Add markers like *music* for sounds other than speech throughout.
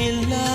நீயும்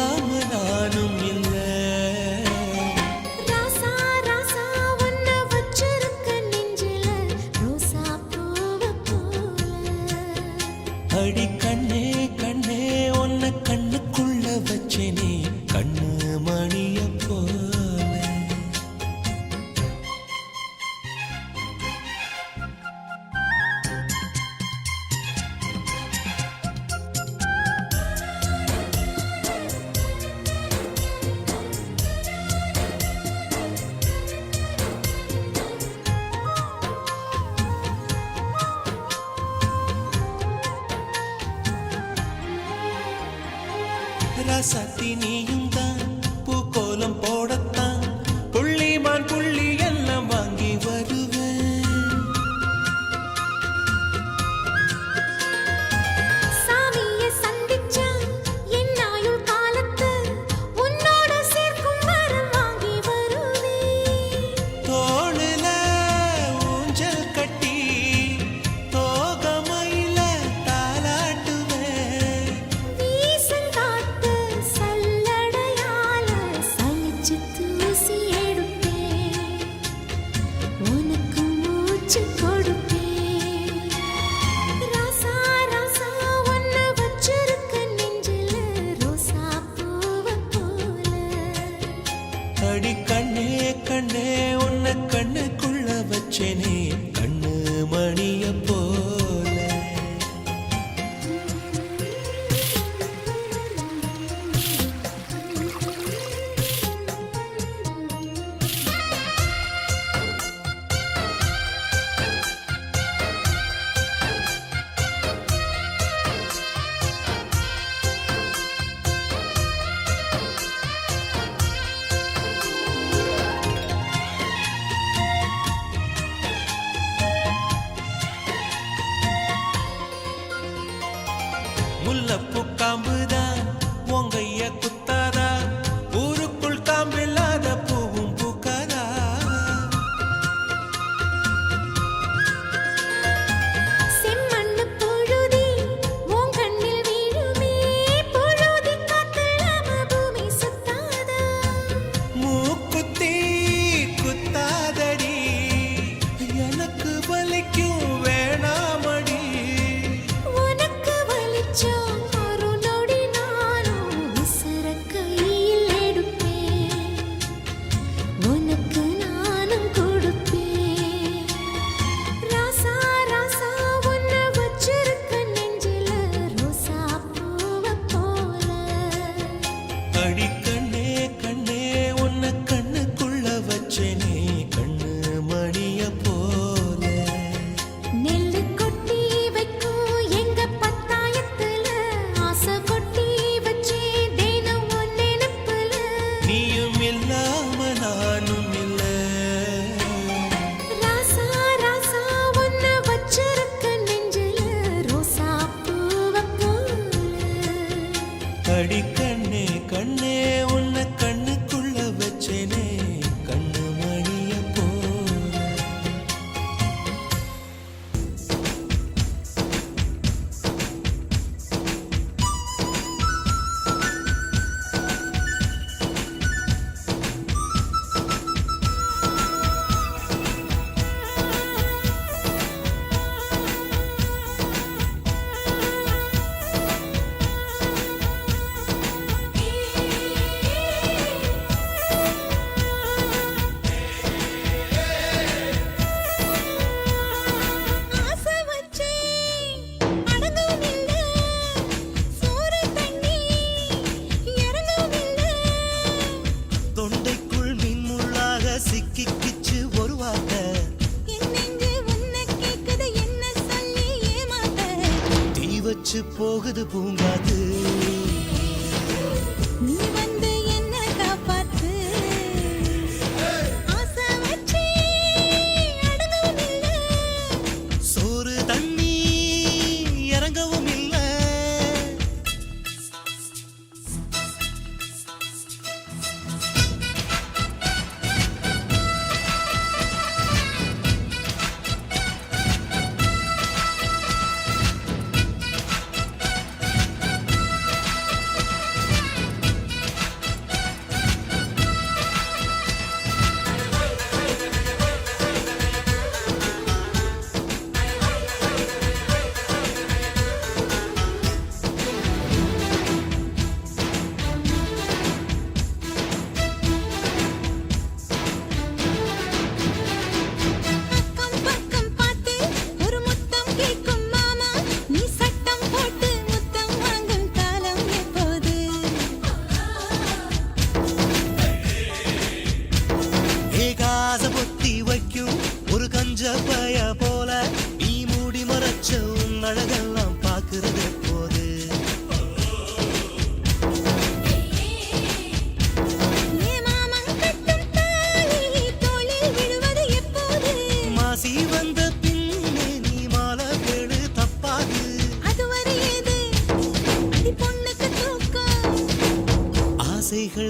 ரசத்தி நீயும் 几个人？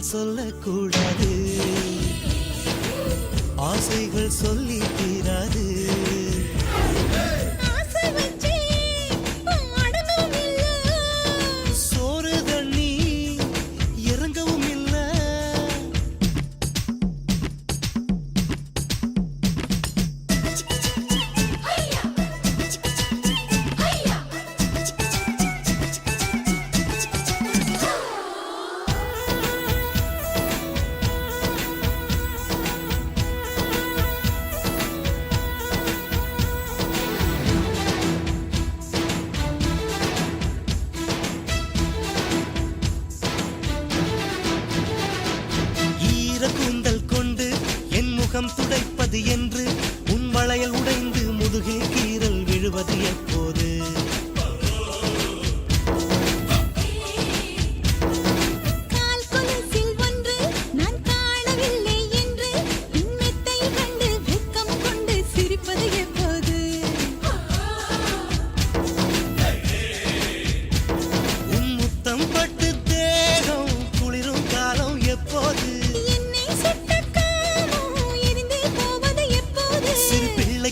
சொல்லக்கூடாது. ஆசைகள் சொல்லி தீராது.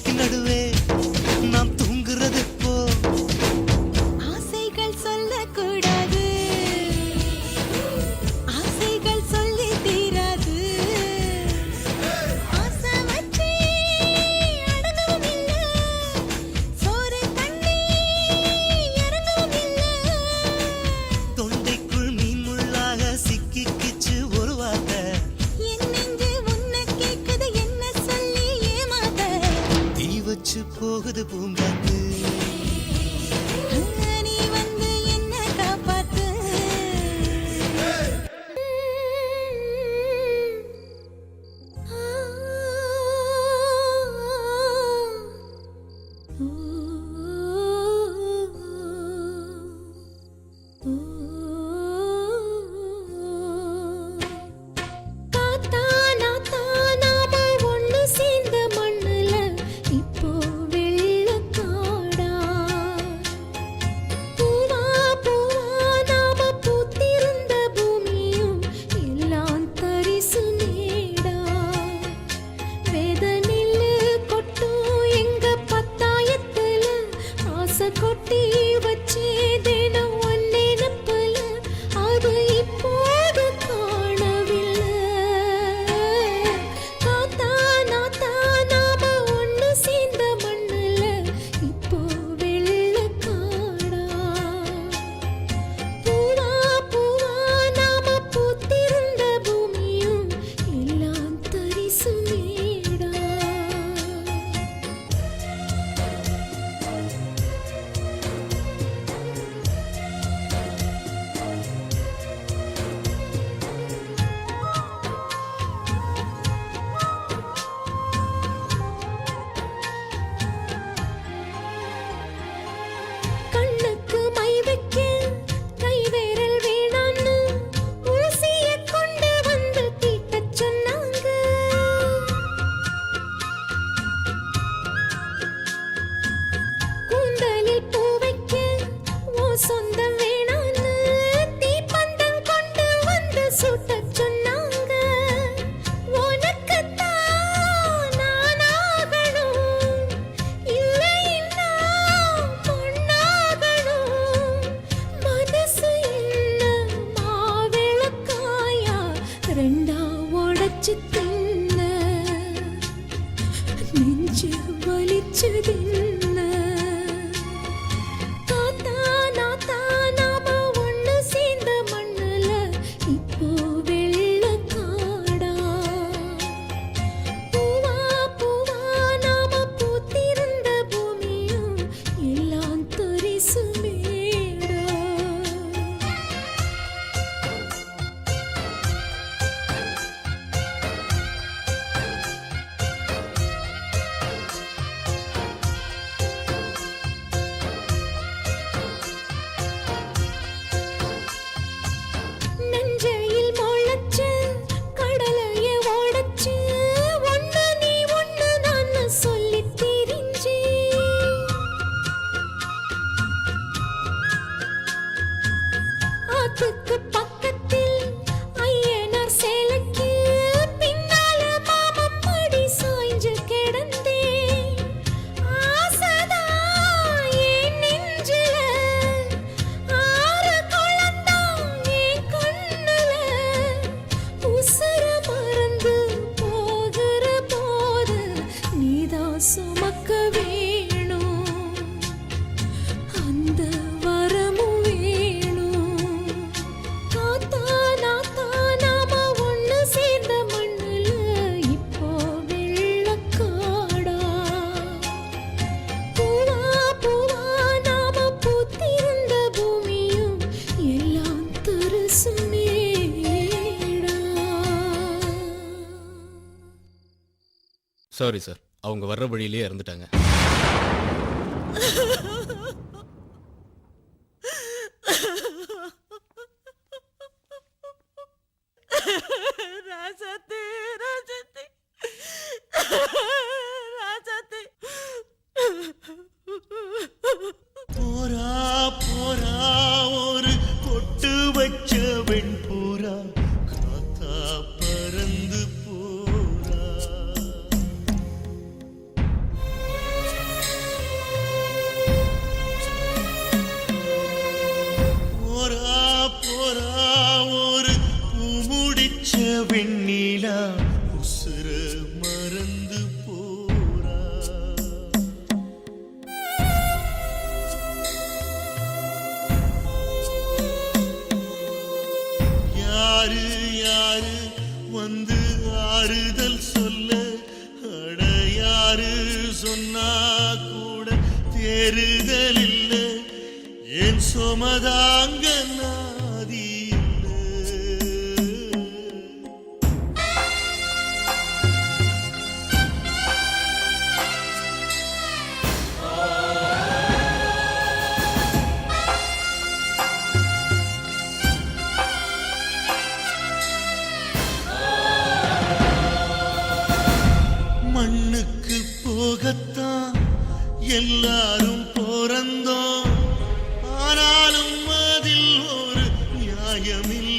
കിടക്കിനടു നെഞ്ചിത്തിന്ന് നെഞ്ച് വലിച്ചതിന്ന് சாரி சார் அவங்க வர்ற வழியிலேயே இறந்துட்டாங்க. *laughs* யாரு யாரு? வந்து ஆறுதல் சொல்ல. அட யாரு சொன்னா கூட தேறுதல் இல்லை. என் சுமதாங்க நான்? எல்லாரும் பிறந்தோம். ஆனாலும் அதில் ஒரு நியாயமில்லை.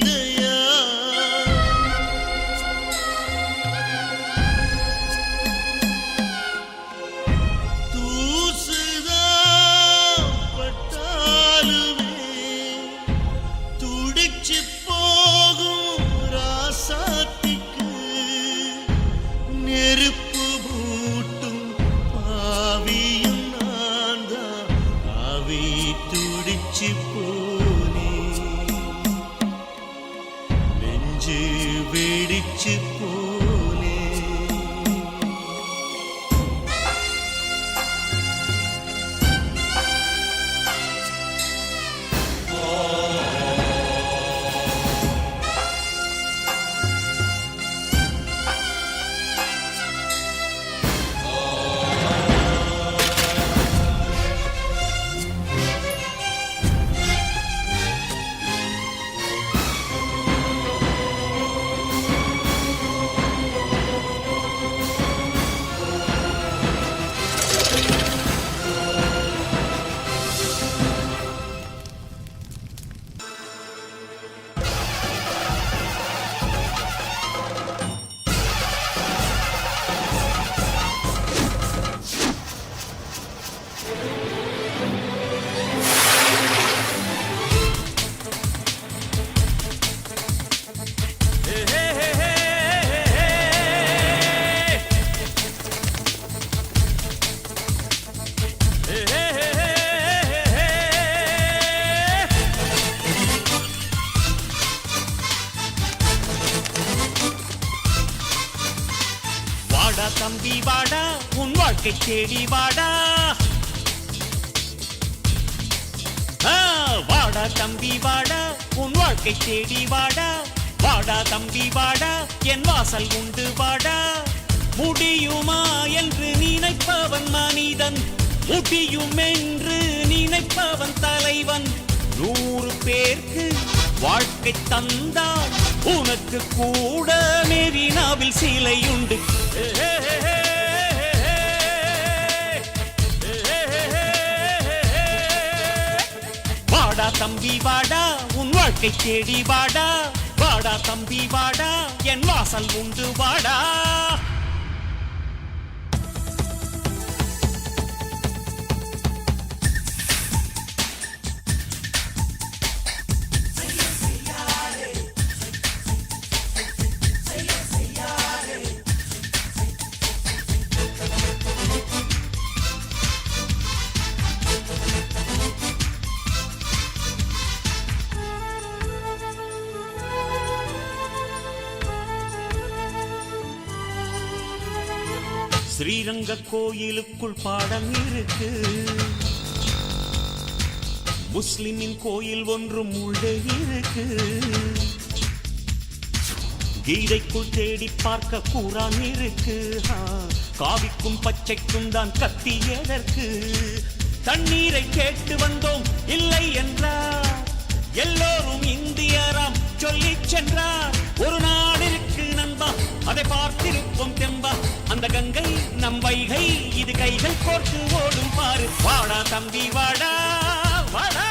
தம்பி வாடா உன் வாழ்க்கை தேடி வாடா. வாடா தம்பி வாடா என் வாசல் உண்டு வாடா. முடியுமா என்று நினைப்பவன் மனிதன்? முடியும் என்று நினைப்பவன் தலைவன்? நூறு பேருக்கு வாழ்க்கை தந்தால் உனக்கு கூட மெரினாவில் சிலையுண்டு வாடா தம்பி வாடா. உன் வாழ்க்கை தேடி வாடா. வாடா தம்பி வாடா. என் வாசல் உண்டு வாடா. கோயிலுக்குள் பாடம் இருக்கு. முஸ்லிமின் கோயில் ஒன்றும் உள்ளே இருக்கு. கீதைக்குள் தேடி பார்க்க கூறான் இருக்கு. காவிக்கும் பச்சைக்கும் தான் கத்தி எதற்கு? தண்ணீரை கேட்டு வந்தோம் இல்லை என்றார் எல்லோரும் இந்தியராம் சொல்லி சென்றார். ஒரு நாடு நண்பா அதை பார்த்திருப்போம் தெம்பா? அந்த கங்கை நம் வைகை இது கைகள் கோர்த்து ஓடும் பாரு வாடா தம்பி வாடா வாடா.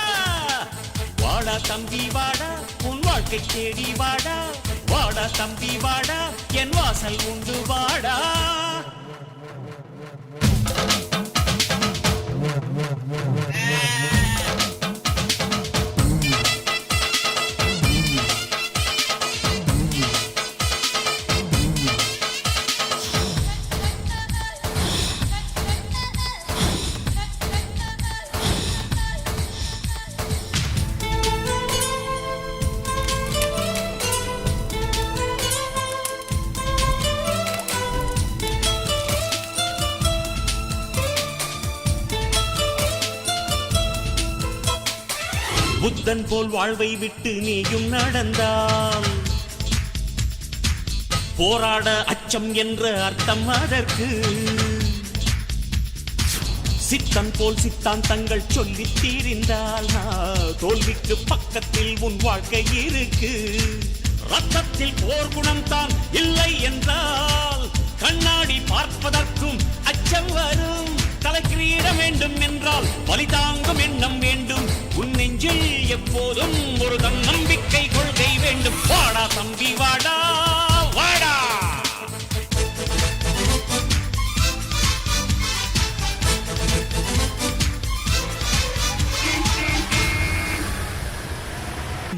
வாடா தம்பி வாடா உன் வாழ்க்கை தேடி வாடா. வாடா தம்பி வாடா என் வாசல் உண்டு வாடா. Yeah. போல் வாழ்வை விட்டு நீயும் நடந்தால். போராட அச்சம் என்ற அர்த்தம் அதற்கு. சித்தன் போல் சித்தாந்தங்கள் சொல்லி தீரிந்தால் தோல்விக்கு பக்கத்தில் உன் வாழ்க்கை இருக்கு. ரத்தத்தில் போர் குணம் தான் இல்லை என்றால் கண்ணாடி பார்ப்பதற்கும் அச்சம் வரும். தலைக்கிரீட வேண்டும் என்றால் பலிதாங்கும் எண்ணம் வேண்டும். உன் நெஞ்சில் எப்போதும் ஒரு தன்னம்பிக்கை கொள்கை வேண்டும். வாடா தம்பி வாடா வாடா.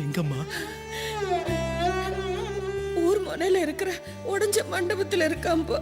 எங்கம்மா? ஊர் முனையில இருக்கிற உடஞ்ச மண்டபத்துல இருக்காம்பா.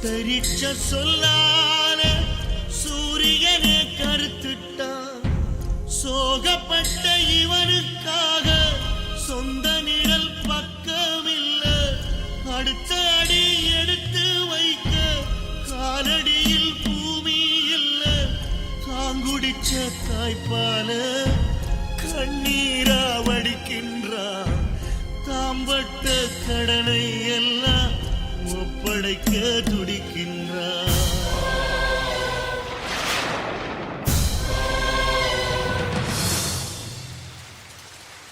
சுட்டரிச்ச சொல்லால சூரியனே கருத்துட்டான். சோகப்பட்ட இவனுக்காக சொந்த நிழல் பக்கமில்ல. அடுத்த அடி எடுத்து வைக்க காலடியில் பூமி இல்ல. காங்குடிச்ச தாய்ப்பால கண்ணீரா வடிக்கின்றான். தாம்பட்ட கடனை எல்லாம் ஒப்படைக்க துடிக்கின்றார்.